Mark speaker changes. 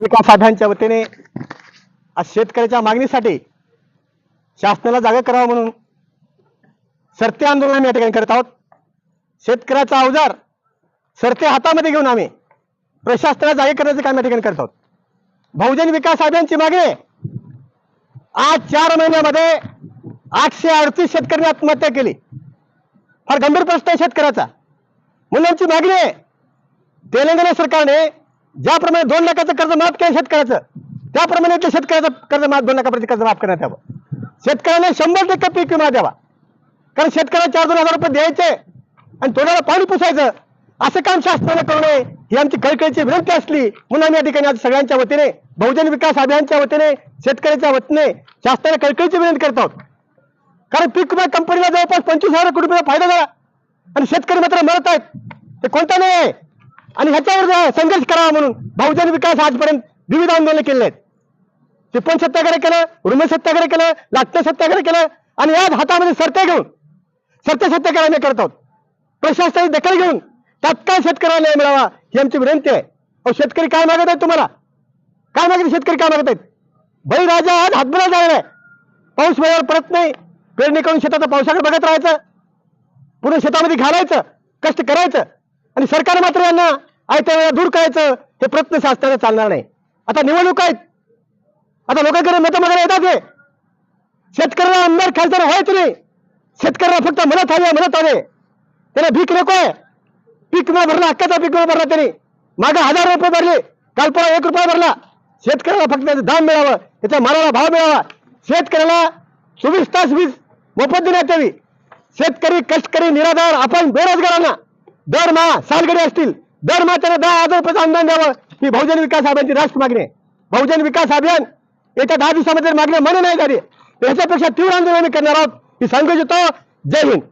Speaker 1: विकास अभियानच्या वतीने आज शेतकऱ्याच्या मागणीसाठी शासनाला जागा करावं म्हणून सरते आंदोलन आम्ही या ठिकाणी करत आहोत. शेतकऱ्याचा अवजार सरते हातामध्ये घेऊन आम्ही प्रशासनाला जागे करण्याचं काम या ठिकाणी करत आहोत. बहुजन विकास अभियानची मागणी आज चार महिन्यामध्ये आठशे अडतीस शेतकऱ्यांनी आत्महत्या केली. फार गंभीर प्रश्न आहे शेतकऱ्याचा. मुलांची मागणी आहे. तेलंगणा सरकारने ज्याप्रमाणे दोन लाखाचं कर्ज माफ केलं शेतकऱ्याचं त्याप्रमाणे इथल्या शेतकऱ्याचं कर्ज माफ दोन लाखापर्यंत कर्ज माफ करण्यात यावं. शेतकऱ्याने शंभर टक्के पीक विमा द्यावा. कारण शेतकऱ्याला चार दोन हजार रुपये द्यायचे आणि तोंडाला पाणी पुसायचं. असं काम शासनाने करू नये. ही आमची कळकळीची विनंती असली म्हणून आम्ही या ठिकाणी आज सगळ्यांच्या वतीने बहुजन विकास अभियानच्या वतीने शेतकऱ्याच्या वतीने शासनाने कळकळीची विनंती करत आहोत. कारण पीक विमा कंपनीला जवळपास पंचवीस हजार कोटी रुपये फायदा झाला. आणि शेतकरी मात्र मरत आहेत. ते कोणता नाही आहे? आणि ह्याच्यावर संघर्ष करावा म्हणून बहुजन विकास आजपर्यंत विविध आंदोलन केले आहेत. टिप्पण सत्याग्रह केलं उर्म सत्याग्रह केलं लाटणं सत्याग्रह केलं आणि आज हातामध्ये सरते घेऊन सत्य सत्याग्रह आम्ही करत आहोत. प्रशासनाची दखल घेऊन तात्काळ शेतकऱ्याला न्याय मिळावा ही आमची विनंती आहे. अहो शेतकरी काय मागत आहेत तुम्हाला? काय मागत शेतकरी काय मागत आहेत? बळीराजा आज हातभरा जाणार आहे. पाऊस वेळेवर पडत नाही. पेरणी करून शेताचं पावसाकडे बघत राहायचं. पूर्ण शेतामध्ये घालायचं कष्ट करायचं. आणि सरकार मात्र यांना आयत्या वेळा दूर करायचं हे प्रयत्न चालणार नाही. आता निवडणूक आहेत. आता लोकांकडे मतं मागायला येतात हे. शेतकऱ्याला आमदार खासदार व्हायचं नाही? शेतकऱ्याला फक्त मदत हवी मदत हवे. त्याला भीक नको आहे. पीक न भरला हक्काचा पीक न भरला त्यांनी. मागे हजार रुपये भरले काल परवा एक रुपया भरला. शेतकऱ्याला फक्त त्याचं दाम मिळावं त्याच्या मालाला भाव मिळावा. शेतकऱ्याला चोवीस तास वीज मोफत देण्यात यावी. शेतकरी कष्टकरी निराधार आपण बेरोजगारांना दरमहा सालगडी असतील. दर त्यांना दहा हजार रुपयाचं अनुदान द्यावं ही बहुजन विकास अभियानची राष्ट्र मागणी आहे. बहुजन विकास अभियान येत्या दहा दिवसामध्ये मागणी मान्य नाही झाली. याच्यापेक्षा तीव्र आंदोलन करणार आहोत. ही सांगू इच्छितो जय हिंद.